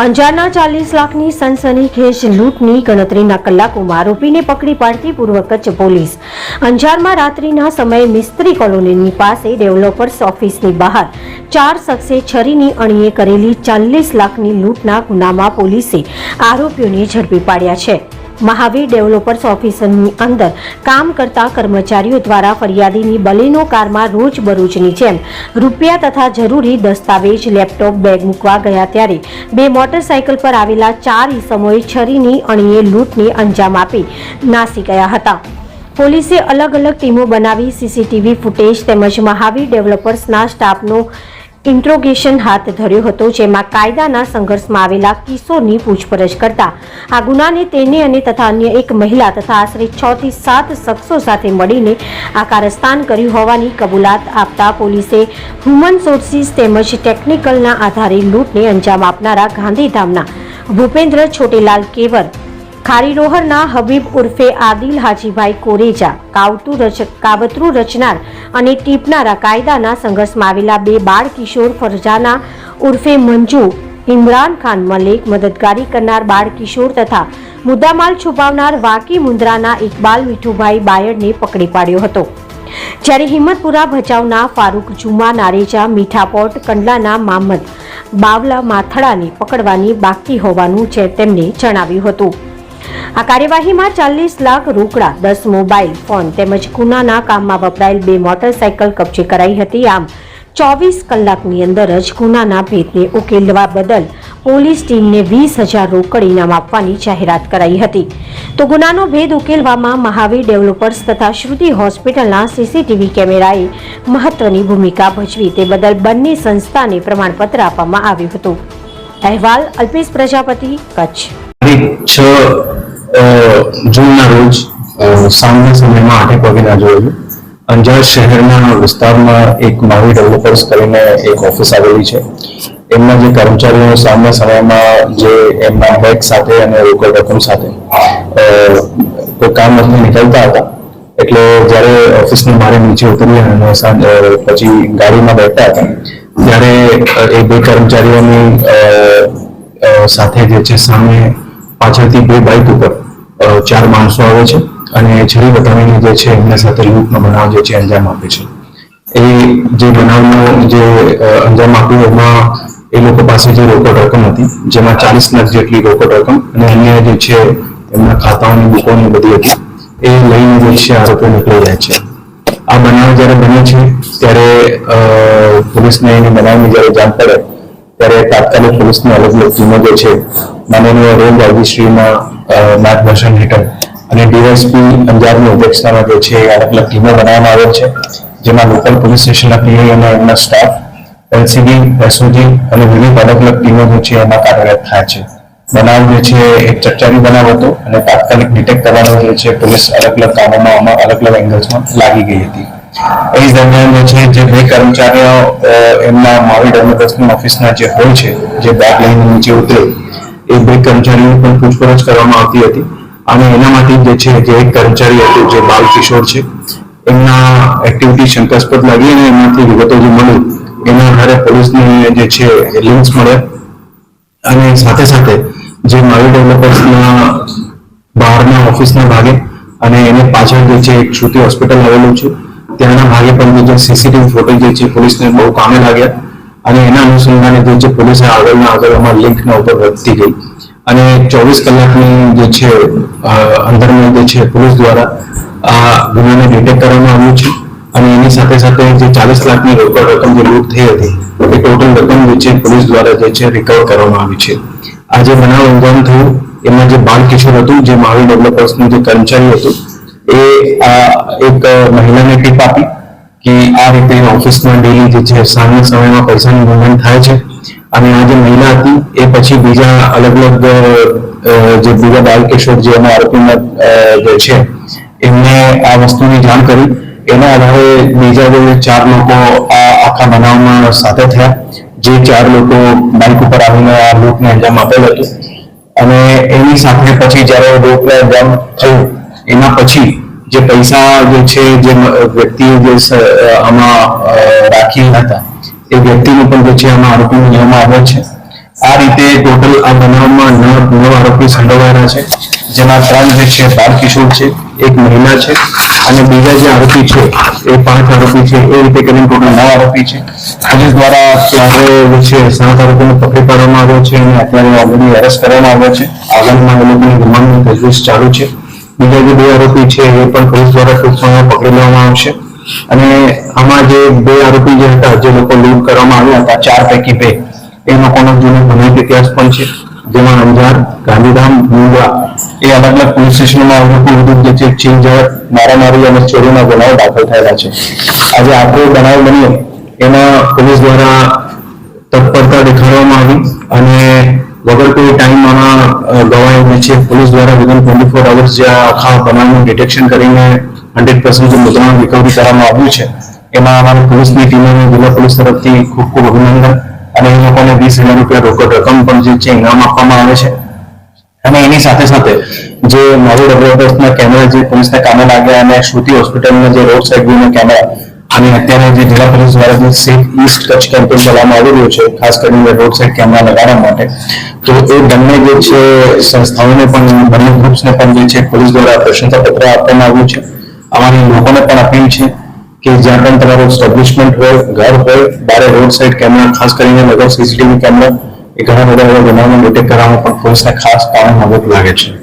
અંજારના ચાલીસ લાખની સનસનીખેજ લૂંટની ગણતરીના કલાકોમાં આરોપીને પકડી પાડતી પૂર્વ કચ્છ પોલીસ. અંજારમાં રાત્રિના સમયે મિસ્ત્રી કોલોનીની પાસે ડેવલપર્સ ઓફિસની બહાર ચાર શખ્સે છરીની અણીએ કરેલી ચાલીસ લાખની લૂંટના ગુનામાં પોલીસે આરોપીઓને ઝડપી પાડ્યા છે. મહાવીર ડેવલપર્સ ઓફિસની અંદર કામ કરતા કર્મચારીઓ દ્વારા ફરિયાદીની બલીનો કારમાં રોજબરોજની જેમ રૂપિયા તથા જરૂરી દસ્તાવેજ, લેપટોપ, બેગ મૂકવા ગયા ત્યારે બે મોટરસાયકલ પર આવેલા ચાર ઇસમોએ છરીની અણીએ લૂંટની અંજામ આપી નાસી ગયા હતા. પોલીસે અલગ અલગ ટીમો બનાવી સીસીટીવી ફૂટેજ તેમજ મહાવીર ડેવલપર્સના સ્ટાફનો ઇન્ટ્રોગેશન હાથ ધર્યો હતો, જેમાં કાયદાના સંઘર્ષમાં આવેલા કિશોરની પૂછપરછ કરતા આ ગુનાને તેને અને તથા અન્ય એક મહિલા તથા આશરે છ થી સાત શખ્સો સાથે મળીને આ કારસ્તાન કર્યું હોવાની કબૂલાત આપતા પોલીસે હ્યુમન સોર્સિસ તેમજ ટેકનિકલના આધારે લૂંટને અંજામ આપનારા ગાંધીધામના ભૂપેન્દ્ર છોટેલાલ કેવર ખારીરોહરના હબીબ ઉર્ફે આદિલ હાજીભાઈ કોરેજા કાવતું રચ, કાવતરું રચનાર અને ટીપનારા કાયદાના સંઘર્ષમાં આવેલા બે બાળ કિશોર ફરજાના ઉર્ફે મંજુ, ઇમરાન ખાન મલિક મદદગારી કરનાર બાળ કિશોર તથા મુદ્દામાલ છુપાવનાર વાકી મુન્દ્રાના ઇકબાલ મીઠુભાઈ બાયડને પકડી પાડ્યો હતો. જ્યારે હિંમતપુરા ભચાઉના ફારૂક જુમા નારેજા, મીઠાપોટ, કંડલાના મામદ, બાવલા માથડાને પકડવાની બાકી હોવાનું છે તેમણે જણાવ્યું હતું. આ કાર્યવાહીમાં ચાલીસ લાખ રોકડા, દસ મોબાઈલ ફોન તેમજ ગુનાના કામમાં વપરાયેલ બે મોટરસાયકલ કબજે કરાઈ હતી. આમ, ચોવીસ કલાકની અંદર જ ગુનાના ભેદને ઉકેલવા બદલ પોલીસ ટીમને વીસ હજાર રોકડ ઇનામ આપવાની જાહેરાત કરાઈ હતી. તો ગુનાનો ભેદ ઉકેલવામાં મહાવીર ડેવલપર્સ તથા શ્રુતિ હોસ્પિટલના સીસીટીવી કેમેરાએ મહત્વની ભૂમિકા ભજવી તે બદલ બંને સંસ્થાને પ્રમાણપત્ર આપવામાં આવ્યું હતું. અહેવાલ અલ્પેશ પ્રજાપતિ, કચ્છ. છ જૂનના રોજ સાંજના સમયમાં આઠેક વાગ્યાના જોયેલું અંજાર શહેરના વિસ્તારમાં એક માવી ડેવલપર્સ કરીને એક ઓફિસ આવેલી છે. એમના જે કર્મચારીઓ સાંજના સમયમાં જે એમના બેગ સાથે અને રોકડ રકમ સાથે કોઈ કામ નથી નીકળતા હતા. એટલે જ્યારે ઓફિસની મારે નીચે ઉતરી અને પછી ગાડીમાં બેઠતા હતા, ત્યારે એ બે કર્મચારીઓની સાથે જે છે સામે પાછળથી બે બાઇક ઉપર ચાર માણસો આવે છે અને છરી બતાવીને જે છે એમના સાથે લૂંટનો બનાવ જે છે અંજામ આપે છે. એ જે બનાવનો જે અંજામ આપ્યો એમાં એ લોકો પાસે જે રોકડ રકમ હતી, જેમાં ચાલીસ લાખ જેટલી રોકડ રકમ અને અન્ય જે છે એમના ખાતાઓની બુકોની બધી હતી, એ લઈને જે છે આરોપી નીકળી જાય છે. આ બનાવ જ્યારે બને છે, ત્યારે પોલીસને એની બનાવની જ્યારે જાણ પડે ત્યારે તાત્કાલિક પોલીસની અલગ અલગ ટીમો જે છે, માનનીય રેન્જ આઈજીશ્રીમાં માર્ગદર્શન હેઠળ અને ડીએસપી અંજારની અધ્યક્ષતામાં જે છે અલગ અલગ ટીમો બનાવવામાં આવે છે. જેમાં લોકલ પોલીસ સ્ટેશનના પીઆઈ અને એમના સ્ટાફ, એલસીબી, એસઓજી અને વિવિધ અલગ અલગ ટીમો જે છે, એમાં કાર્યરત થાય છે. બનાવ જે છે, એક ચર્ચાની બનાવ હતો અને તાત્કાલિક ડિટેક્ટ કરવાનો જે છે, પોલીસ અલગ અલગ કામોમાં અલગ અલગ એંગલ્સમાં લાગી ગઈ હતી. એ દરમિયાન જે છે, જે બે કર્મચારીઓ એમના માવી ડેવલપર્સની ઓફિસના જે હોય છે, જે બેગ લઈને નીચે ઉતરે, એ બે કર્મચારીઓની પણ પૂછપરછ કરવામાં આવતી હતી. અને એનામાંથી જે છે, જે એક કર્મચારી હતો, જે બાલ કિશોર છે, એમના એક્ટિવિટી શંકાસ્પદ લાગી અને એમાંથી વિગતો જે મળી, એના આધારે પોલીસને જે છે લિંક્સ મળ્યા. અને સાથે સાથે જે માવી ડેવલપર્સના બહારના ઓફિસના ભાગે અને એને પાછળ જે છે, એક શ્રુતિ હોસ્પિટલ આવેલું છે ત્યાંના ભાગે પણ જે સીસીટીવી ફોટેજ જે છે, પોલીસને બહુ કામે લાગ્યા. અને એના અનુસંધાને જે પોલીસે આગળના આગળ અમારા લિંકના ઉપર વધતી ગઈ. અને ચોવીસ કલાકની જે છે અંદરમાં જે છે, પોલીસ દ્વારા આ ગુનાને ડિટેક્ટ કરવામાં આવ્યું છે. અને એની સાથે સાથે જે ચાલીસ લાખની રોકડ રકમ જે લૂંટ થઈ હતી, એ ટોટલ રકમ જે છે, પોલીસ દ્વારા જે છે રિકવર કરવામાં આવી છે. આ જે બનાવ અંજામ થયું, એમાં જે બાળ કિશોર હતું, જે માવી ડેવલપર્સનું જે કર્મચારી હતું એ એક મહિલાને ટીપ આપી કે આ રીતે ઓફિસમાં ડેલી જે છે, સાંજના સમયમાં પૈસાનું મૂવમેન્ટ થાય છે. અને આ જે મહિલા હતી, એ પછી બીજા અલગ અલગ જે બીજા બાલ કિશોર જે એના આરોપીના જે છે, એમને આ વસ્તુની જાણ કરી. એના આધારે બીજા જે ચાર લોકો આ આખા બનાવમાં સાથે થયા. જે ચાર લોકો બાઇક ઉપર આવીને આ લૂંટને અંજામ આપેલ હતું. અને એની સાથે પછી જ્યારે લૂંટને અંજામ થયું એના પછી જે પૈસા જે છે, જે વ્યક્તિએ જે આમાં રાખ્યા રાખી હતા, એ વ્યક્તિનું પણ જે છે, આમાં આરોપી લેવામાં આવ્યો છે. આ રીતે ટોટલ આ બનાવમાં નવ નવ આરોપી સંડોવાયેલા છે. જેમાં ત્રણ જે છે, બાળ કિશોર છે, એક મહિલા છે અને બીજા જે આરોપી છે, એ પાંચ આરોપી છે, એ રીતે કરીને ટોટલ નવ આરોપી છે. પોલીસ દ્વારા અત્યારે જે છે, સાત આરોપીને પકડી પાડવામાં આવ્યો છે અને અત્યારે ઓલરેડી એરેસ્ટ કરવામાં આવ્યો છે. આગળમાં એ લોકોની રિમાન્ડની તજવીજ ચાલુ છે. બીજા જે બે આરોપી છે, એ પણ પોલીસ દ્વારા ટૂંક સમયમાં પકડી લેવામાં આવશે. અને આમાં જે બે આરોપી જે હતા, જે લોકો લૂંટ કરવામાં આવ્યા હતા, ચાર પૈકી બે, એ લોકોનો જૂનો ભૂમિક ઇતિહાસ પણ છે. જેમાં અંજાર, ગાંધીધામ મુંદ્રા એ અલગ અલગ પોલીસ સ્ટેશનોમાં આ લોકો વિરુદ્ધ જે છે ચીનજવત મારામારી અને ચોરીના ગુનાઓ દાખલ થયેલા છે. આજે આખો બનાવ બન્યો. એમાં પોલીસ દ્વારા છે. પોલીસ દ્વારા વિધિન ટ્વેન્ટી ફોર અવર્સ જે આખા બનાવનું ડિટેક્શન કરીને હંડ્રેડ પર્સન્ટ જે મુદ્દાનું રિકવરી કરવામાં આવ્યું છે, એમાં અમારી પોલીસની ટીમને જિલ્લા પોલીસ તરફથી ખૂબ ખૂબ અભિનંદન અને એ લોકોને વીસ હજાર રૂપિયા રોકડ રકમ પણ જે છે, ઇનામ આપવામાં આવે છે. અને એની સાથે સાથે જે નવી ડેવલપર્સના કેમેરા જે પોલીસના કામે લાગ્યા અને શ્રુતિ હોસ્પિટલના જે રોડ સાઇડ વ્યૂના કેમેરા અને અત્યારે જે જિલ્લા પોલીસ દ્વારા જે સેફ ઈસ્ટ કચ્છ કેમ્પેન ચલાવવામાં આવી રહ્યું છે, ખાસ કરીને રોડ સાઈડ કેમેરા લગાડવા માટે. તો એ બંને જે છે, સંસ્થાઓને પણ, બંને ગ્રુપ્સને પણ જે છે, પોલીસ દ્વારા પ્રશંસાપત્ર આપવામાં આવ્યું છે. અમારી લોકોને પણ અપીલ છે કે જ્યાં પણ તમારું એસ્ટાબ્લિશમેન્ટ હોય, ઘર હોય, બારે રોડ સાઈડ કેમેરા ખાસ કરીને લગાવ સીસીટીવી કેમેરા એ ઘણા બધા એવા બનાવને ડિટેક્ટ કરવામાં પણ પોલીસને ખાસ કારણ મદદ લાગે છે.